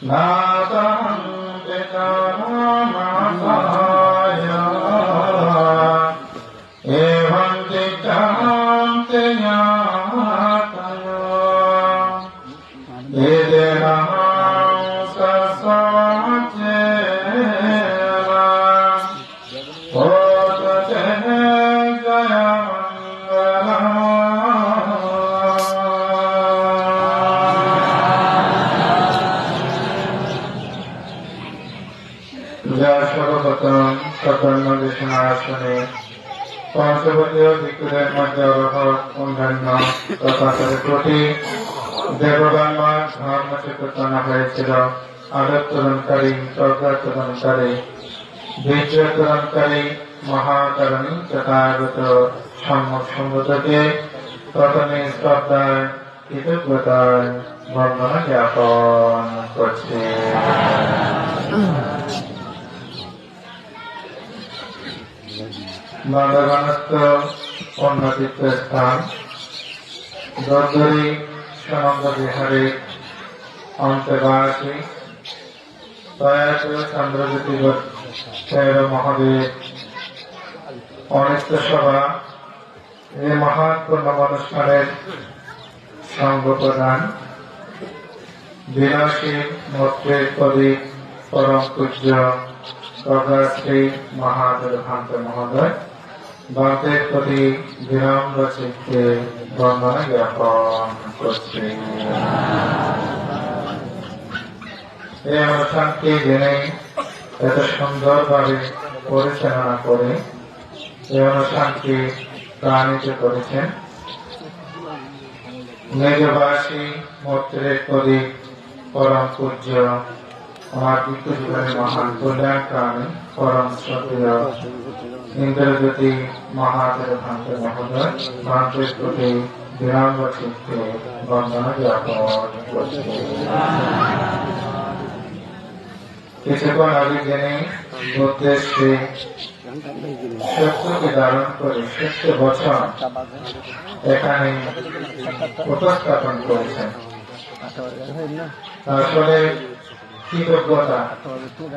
Nada. সকর্ম দেশনাশনে পঞ্চবতীয় ভিক্ষুদের মধ্যে অরহত অন্যান্য তথা তাদের প্রতি দেববাংলার ধর্ম চেতনা হয়েছিল। আলোচনকারী, প্রজ্ঞাচরণকারী বীর্যচরণকারী মহাকারণী তথাগত সম্মুখ সম্মতকে প্রথমে শ্রদ্ধায় কৃতজ্ঞতায় বন্দনা জ্ঞাপন করছে। বাংলাগণস্থ অন্যতীর্থ স্থান দর্দরি সমগ্র বিহারে অন্তর্বাসী প্রয়াস চন্দ্রজ্যোতি শের মহাদেব অনিষ্ট সভা এই মহান পূর্ণম অনুষ্ঠানের সঙ্গ প্রদান বিনাশী মত্রের প্রদীপ পরম পূজ্য প্রজ্ঞাশ্রী মহাদেব ভান্ত মহোদয় প্রতি বিনম্র চিত্তে বন্দনা জ্ঞাপন করছি। এই অনুষ্ঠানকে জেনে এত সুন্দরভাবে পরিচালনা করে এই অনুষ্ঠানকে প্রাণিত করেছেন। মেঘবাসী মূর্তির প্রদীপ পরম পূজ্য, আমার বিদ্যুৎ জীবনের মহান কল্যাণ প্রাণী পরম শ্রদ্ধেয় ইন্দ্রজ্যোতি মহাদেব ভান্ত মহোদয়, ভান্তের প্রতি বিনম্র চিত্তে বন্দনা জ্ঞাপন কিছুক্ষণ আগে জেনে উদ্দেশ্যে সত্যকে ধারণ করে সত্য বছর এখানে উপস্থাপন করেছেন। আসলে কৃতজ্ঞতা।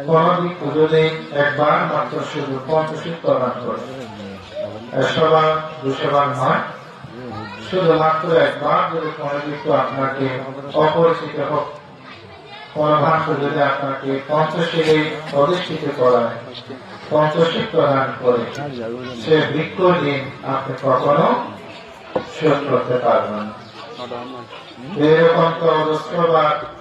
কোনদিন যদি একবার মাত্র শুধু পঞ্চশীল প্রদান করে একশোবার, দুশোবার নয়। শুধুমাত্র একবার যদি কোনো কিছু আপনাকে অপরিচিত হোক, কোন ভাষ্য যদি আপনাকে পঞ্চশীলে অধিষ্ঠিত করায় পঞ্চশীল প্রদান করে, সে বৃক্ষ দিন আপনি কখনো শোধ করতে পারবেন এরকম তো হাজারের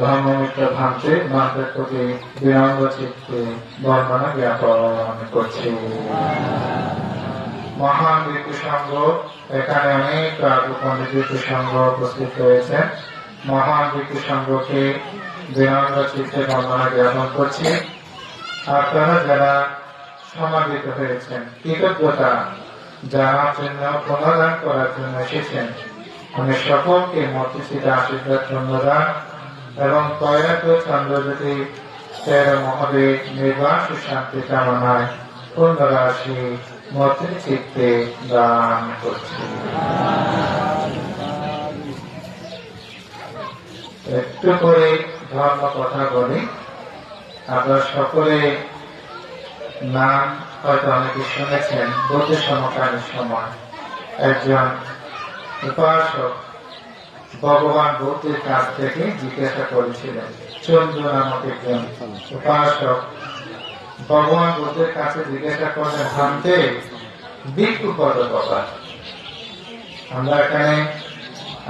ধর্মমিত্র ভান্তের প্রতি বিনম্র চিত্তে বর্ণনা জ্ঞাপন করছি। মহান বিদ্যু এখানে অনেক উপস্থিত রয়েছেন। মহান সংঘকে বিনম্র চিত্তে বর্ণনা জ্ঞাপন করছি। আপনারা যারা সমাবেত হয়েছেন, কৃতজ্ঞতা জানার জন্য প্রণাদান করার জন্য এসেছেন। আমি সকলকে মতিস্থিত আশীর্বাদ ধন্যবাদ। এবং তৈরাত চন্দ্রজ্যোতি তের মহোদয় নির্বাস শান্তি কামনায় পুনরাশি মতি চিত্তে দান করছি। একটু করে ধর্ম কথা বলি। আপনারা সকলে নাম হয়তো অনেকে শুনেছেন, বৌদ্ধ সমকালীন সময় একজন উপাসক ভগবান বুদ্ধের কাছ থেকে জিজ্ঞাসা করেছিলেন, চন্দ্র নামক একজন উপাসক, ভগবান বুদ্ধের কাছে জিজ্ঞাসা করলেন, ভান্তে ভিক্ষু কত কথা আমরা এখানে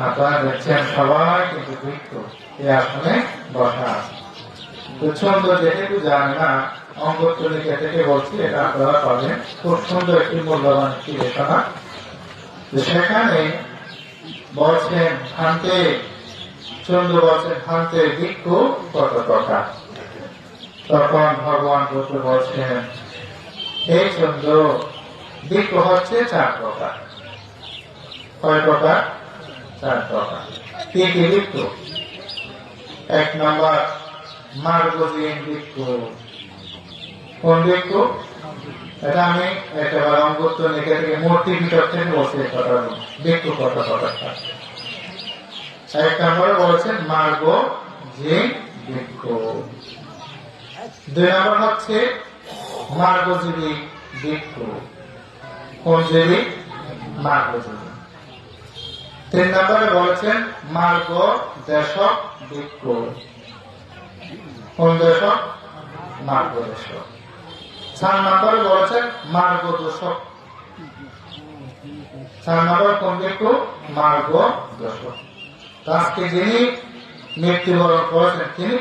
আপনারা দেখছেন সবাই, কিন্তু ভিক্ষু এই আসনে বসা তো চন্দ্র যেহেতু জানে না অঙ্গচলিকা থেকে বলছি, এটা আপনারা পাবেন। খুব সুন্দর একটি মূল্যবান একটি রেখনা তো সেখানে বলছেন ভান্তে চন্দ্র বলছেন ভান্তে ভিক্ষু কত কথা? তখন ভগবান বুদ্ধ বলছেন, হে চন্দ্র বৃক্ষ হচ্ছে চার প্রকার কয় প্রকার চার প্রকার কি কি বৃক্ষ এক নম্বর, মার্গজিন বৃক্ষ কোন বৃক্ষ এটা আমি একেবারে অঙ্গত্ব লিখে থেকে মূর্তি ভিতর থেকে বসে কথা বলব। বৃক্ষ কত প্রকার থাকে এক নম্বরে বলেছেন, মার্গ জিন বৃক্ষ দুই নম্বর হচ্ছে মার্গজীবী বৃক্ষ কোন জীবী মার্গজীবী তিন নম্বরে বলেছেন, মার্গ দেশক বৃক্ষ কোন দেশক মার্গ দেশক চার নম্বরে বলেছেন, মার্গ দোষক মৃত্যুবরণ করেছেন, তিনি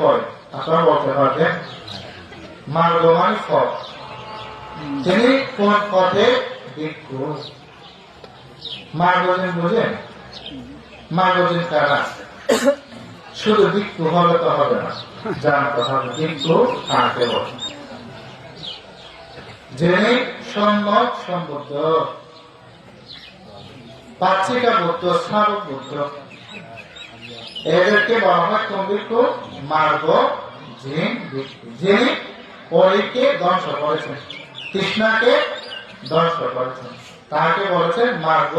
পড়েন আপনারা বলতে পারবেন মার্গ মানে তিনি কোন পথে মার্গজিন বুঝেন মার্গজিন কারা? শুধু বৃক্ষ হলে তো হবে না জানাতে হবে বৃক্ষ কাকে বলে? যিনি সম্মত সম্বুদ্ধ। পাচ্ছিকা বুদ্ধ স্মারক বুদ্ধ এদেরকে বলা হয় কোন মার্গ যিনি কলিকে ধ্বংস করেছেন। কৃষ্ণাকে ধ্বংস করেছেন। তাকে বলেছেন মার্গ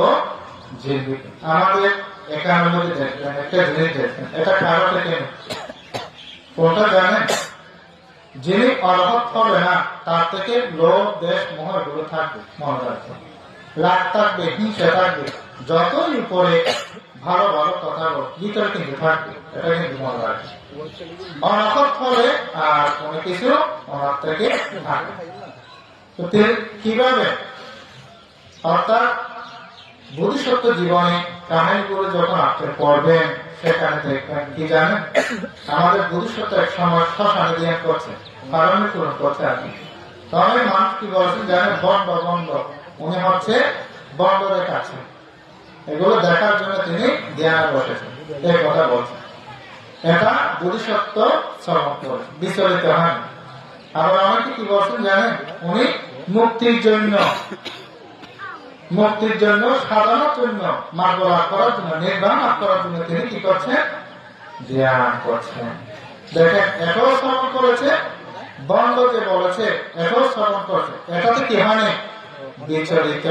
আমাদের একান্ন মধ্যে দেখবেন, একটা জিনিস দেখবেন, এটা কারও থেকে কোনটা জানেন? যিনি হবে না, তার থেকে লোভ, দেশ, মোহ থাকবে, মনে রাখবেন। রাগ থাকবে, হিংসা থাকবে। যতই উপরে ভালো ভালো কথা ভিতরে কিন্তু থাকবে, এটা কিন্তু মনে রাখবে। অনাহত হলে আর কোনো কিছু ওনার থেকে থাকবে কীভাবে? অর্থাৎ বুদ্ধিসত্ত্ব জীবনে কাহিনীগুলো যখন আপনি পড়বেন, সেখানে দেখবেন, কি জানেন? আমাদের বুদ্ধিসত্ত্ব এক সময় শ্মশানে দিয়ে করছে কারণে পূরণ করছে আপনি তবে মানুষ কি বলছেন জানেন, বন্ড বন্ড। উনি হচ্ছে বন্ডদের কাছে। এগুলো দেখার জন্য তিনি ধ্যানে বসেছেন। এই কথা বলছেন। এটা শ্রমণ করে বিচলিত হন। আবার আমাকে কি বলছেন জানেন? উনি মুক্তির জন্য মুক্তির জন্য, সাধনার জন্য মার্গ লাভ করার জন্য, নির্বাণ লাভ করার জন্য তিনি কি করছেন? ধ্যান করছেন। দেখেন এটাও শ্রবণ করেছে বন্ধ যে বলেছে এটাও শ্রবণ করছে। এটাতে কি হয়নি বিচলিত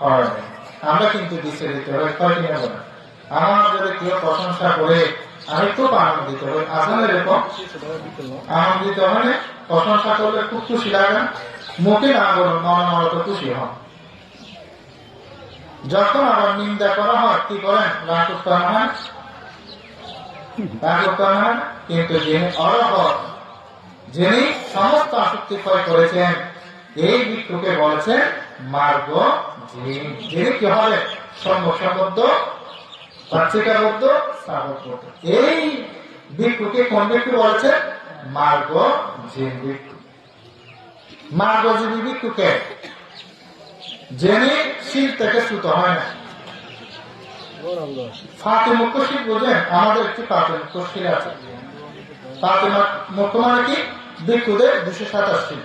হয়নি আমরা কিন্তু বিচলিত হই কয়টি নেব না। আমার যদি কেউ প্রশংসা করে, আমি খুব আনন্দিত হই। আসলে এরকম আনন্দিত হলে প্রশংসা করলে খুব খুশি লাগে মুখে না বলুন, মনে মনে তো খুশি হন। যখন আবার নিন্দা করা হয়, কি করেন? উত্তম হয় রাগ হয় কিন্তু যিনি অরহ যিনি সমস্ত আসক্তি ক্ষয় করেছেন, এই বৃক্ষকে বলেছেন, মার্গ কি হবে স্থাপকবদ্ধ এই কোন বৃক্ষ বলেছেন মার্গ মার্গজীবী থেকে সুতো, হয় না? আমাদের একটি আছে। পাতে মুখ্য মানে কি? ভিক্ষুদের দুশো সাতাশি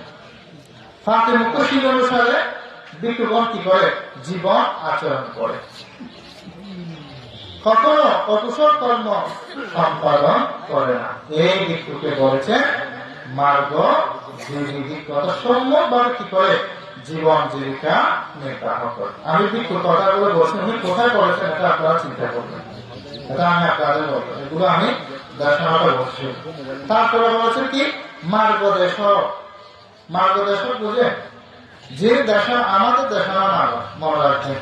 ফাতে মুখ্য শিল অনুসারে ভিক্ষুগণ কি করে? জীবন আচরণ করে। কখনো অকুশল কর্ম সম্পাদন করে না। এই ভিক্ষুকে বলেছেন মার্গ ভাবে কি করে জীবন জীবিকা নির্বাহ করে। আমি ভিক্ষু কথাগুলো বলছি উনি কোথায় পড়েছেন এটা আপনারা চিন্তা করবেন এটা আমি আপনাদের বলব। এগুলো আমি দর্শনাটা বলছি। তারপরে বলেছেন কি? মার্গ দেশ মার্গ বুঝে? যে দেশনা আমাদের দেশনা না মনে রাখবেন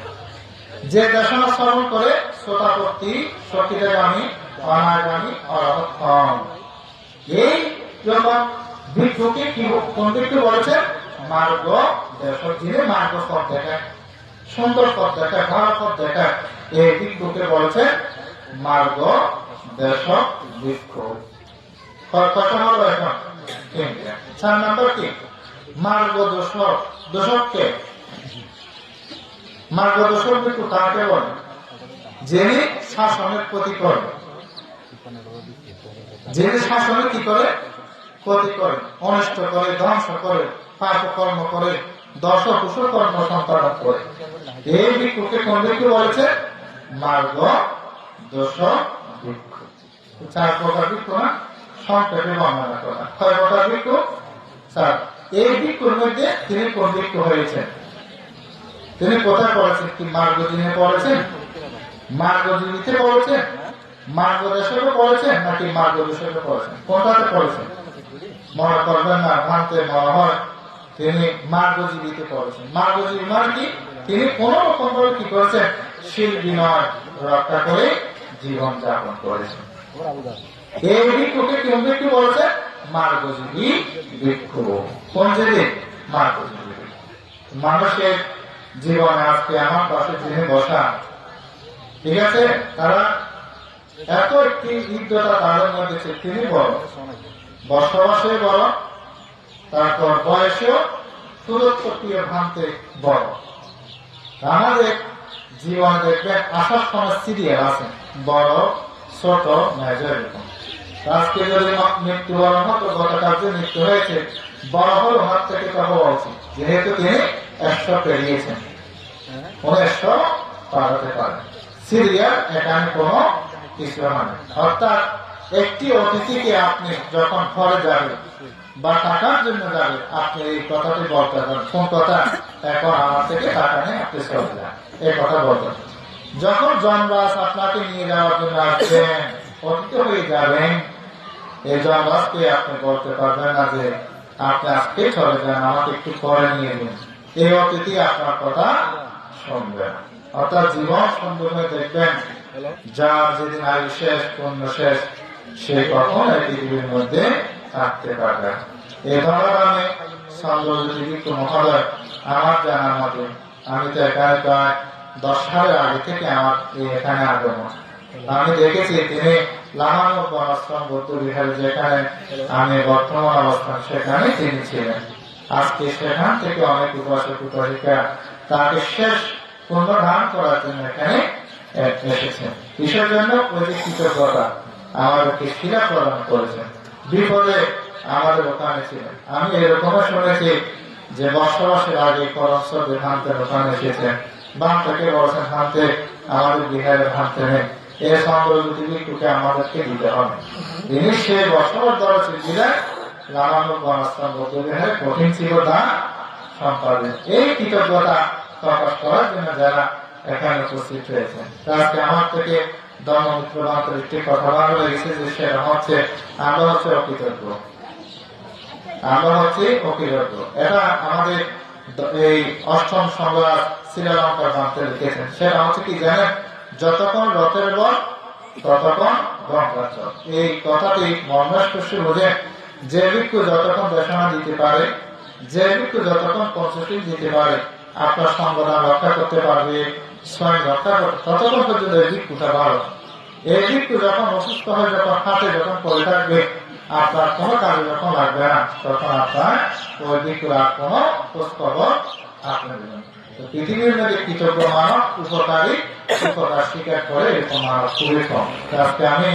যে দেশনা শ্রবণ করে শ্রোতাপত্তি সতীগামী অনাগামী অরহত হন এই যখন ভিক্ষুকে কি ভিক্ষু বলেছেন মার্গ দেশ যিনি মার্গ পথ দেখায় সুন্দর পথ দেখায় ভালো পথ দেখায় এই ভিক্ষুকে বলেছেন মার্গ দেশ ভিক্ষু ক- কটা হলো এখন চার নম্বর কি? মার্গ দোষক ভিক্ষু কাকে বলে যিনি শাসনের ক্ষতি করে যিনি শাসনে কি করে? ক্ষতি করে, অনিষ্ট করে, ধ্বংস করে, পাপ কর্ম করে দশ কুশল কর্ম সম্পাদন করে। এই ভিক্ষুকে কোন ভিক্ষু বলেছে? মার্গ দোষ ভিক্ষু চার প্রকার ভিক্ষু না? সংক্ষেপে বর্ণনা করা। কয় প্রকার ভিক্ষু স্যার এই ভিক্ষুর তিনি ভিক্ষু হয়েছেন? তিনি কোথায় পড়েছেন? কি মার্গ দিনে পড়েছেন? মার্গ জীবিতে পড়েছেন? মার্গ দেশকে পড়েছেন নাকি মার্গ দেশকে পড়েছেন? কোনটাতে পড়েছেন? মনে করবেন না মনে হয় তিনি মার্গজীবীতে পড়েছেন। মার্গজীবী মানে কি? তিনি কোন রকম ভাবে কি করেছেন? শিল বিনয় রক্ষা করে জীবন যাপন করেছেন এই ভিক্ষুকে কোন ভিক্ষু বলেছে মার্গজীবী ভিক্ষু কোন মার্গজীবী মানুষের জীবনে আজকে আমার পাশে যিনি বসা ঠিক আছে? তারা এত একটি ইজ্ঞতা তাদের মধ্যে তিনি বড়। বসবাসে বড়, তারপর বয়সেও সুরক্ষীয় ভান্তে বড়। আমাদের জীবন দেখবেন আসার সময় সিরিয়াল আছে। বড়, ছোট মেজর এরকম। আজকে যদি মৃত্যুবরণ হতো, গতকাল যে মৃত্যু হয়েছে হল হাত থেকে হওয়া উচিত যেহেতু তিনি একশো পেরিয়েছেন। উনিশশো পাঠাতে পারে সিরিয়াল এখানে কোনো কিছু হয় অর্থাৎ একটি অতিথিকে আপনি যখন ঘরে যাবেন বা টাকার জন্য যাবেন, আপনি এই কথাটি বলতে পারেন। কোন কথা? এখন আমার থেকে টাকা নেই আপনি চলে এই কথা বলতে। যখন জনরাজ আপনাকে নিয়ে যাওয়ার জন্য আসবেন, অতিথি হয়ে যাবেন এই জনরাজকে আপনি বলতে পারবেন না যে আপনি আজকে চলে যান আমাকে একটু পরে নিয়ে নিন। এই অতিথি আপনার কথা শুনবে না। অর্থাৎ জীবন সুন্দর হয়ে দেখবেন যার যেদিন আয়ু শেষ পূর্ণ শেষ সে কখন এই পৃথিবীর মধ্যে থাকতে পারবে। এ ধরনের আমি বিক্রম মহোদয় আমার জানার মতে আমি তো এখানে প্রায় দশ সালের আগে থেকে আমার এখানে আগমন। আমি দেখেছি তিনি আমি বর্তমান অবস্থান সেখানে তিনি ছিলেন। আজকে সেখান থেকে অনেক উপাসক উপাসিকা তাকে শেষ পুনর্ধারণ করার জন্য এখানে এসেছেন। কিসের জন্য? ওই কৃতজ্ঞতা আমাদেরকে শিলা প্রদান করেছেন। বিপদে আমাদের ওখানে ছিলেন। আমি এরকমও শুনেছি যে বসবাসের আগে করমসর ভান্তের ওখানে এসেছেন। বাম থেকে বলছেন, ভান্তে, আমাদের বিহারের ভান্তে নেই। এ সংগ্রহ যদি আমাদেরকে দিতে হবে। তিনি বসবাস দ্বারা কঠিন ছিল তা সম্পাদন। এই কৃতজ্ঞতা প্রকাশ করার জন্য যারা এখানে উপস্থিত হয়েছে আমার থেকে একটি কথা ভালো যে সেটা হচ্ছে, আমরা হচ্ছে অকৃতজ্ঞ। আমরা হচ্ছে অকৃতজ্ঞ। এটা আমাদের এই অষ্টম সম্রাট শ্রীলঙ্কার লিখেছেন। সেটা হচ্ছে কি জানেন? যতক্ষণ রথের বল, ততক্ষণ গঙ্গার জল এই কথাটি মর্মাস্পর্শ বোঝে যে ভিক্ষু যতক্ষণ দেশনা দিতে পারে, যে ভিক্ষু যতক্ষণ পঞ্চশীল দিতে পারে, আপনার সংগঠন রক্ষা করতে পারবে, স্বয়ং রক্ষা করতে ততক্ষণ পর্যন্ত এই ভিক্ষুটা ভালো এই ভিক্ষু যখন অসুস্থ হয়ে যখন হাতে যখন পড়ে থাকবে, আপনার কোনো কাজে যখন লাগবে না, তখন আপনার ওই ভিক্ষুর আর কোনো খোঁজ খবর আপনি দেবেন না। তো পৃথিবীর মধ্যে কৃতজ্ঞ মানব উপকারী উপকার স্বীকার করে এরকম মানব খুবই কম আজকে আমি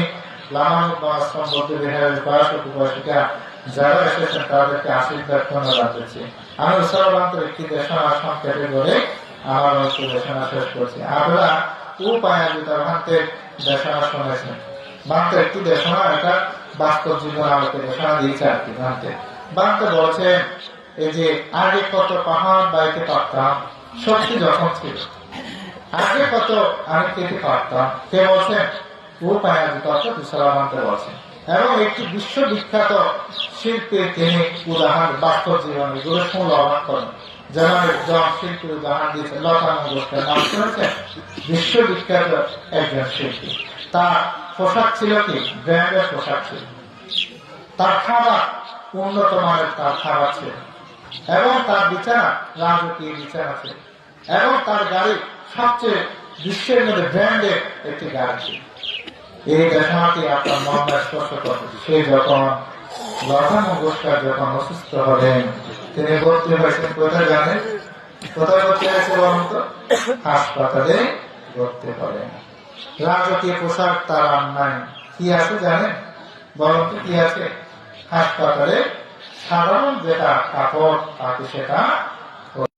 একটি দেশনা এটা বাস্তব জীবন আমাকে দেশনা দিয়েছে আর কি ভান্তে বলছে, এই যে আগে কত পাহাড় বাইকে পারতাম। শক্তি যখন ছিল আগে কত আমি খেতে পারতাম কে বলছেন ও উপায় তত বিশালামান্তে বলছেন এবং একটি বিশ্ববিখ্যাত শিল্পের তিনি উদাহরণ, বাস্তব জীবনে মূল অবাক করেন উদাহরণ লতা নাম বিশ্ববিখ্যাত একজন শিল্পী। তার পোশাক ছিল কি? ব্র্যান্ডের পোশাক ছিল। তার খাবার, উন্নত মানের তার খাবার ছিল। এবং তার বিছানা, রাজকীয় বিছানা ছিল। এবং তার গাড়ি সবচেয়ে বিশ্বের মধ্যে ব্র্যান্ডের একটি গাড়ি ছিল। এই দেশনাটি আপনার মনটা স্পর্শ করবে সে যখন লতা মঙ্গোষ্কার যখন অসুস্থ হলেন, তিনি ভর্তি হয়েছেন কোথায় জানেন? কোথায় ভর্তি হয়েছে বলুন তো? হাসপাতালে ভর্তি হলেন। রাজকীয় পোশাক তার আর নাই কি আছে জানেন? বলুন তো কি আছে? হাসপাতালে সাধারণ যেটা কাপড় তাকে সেটা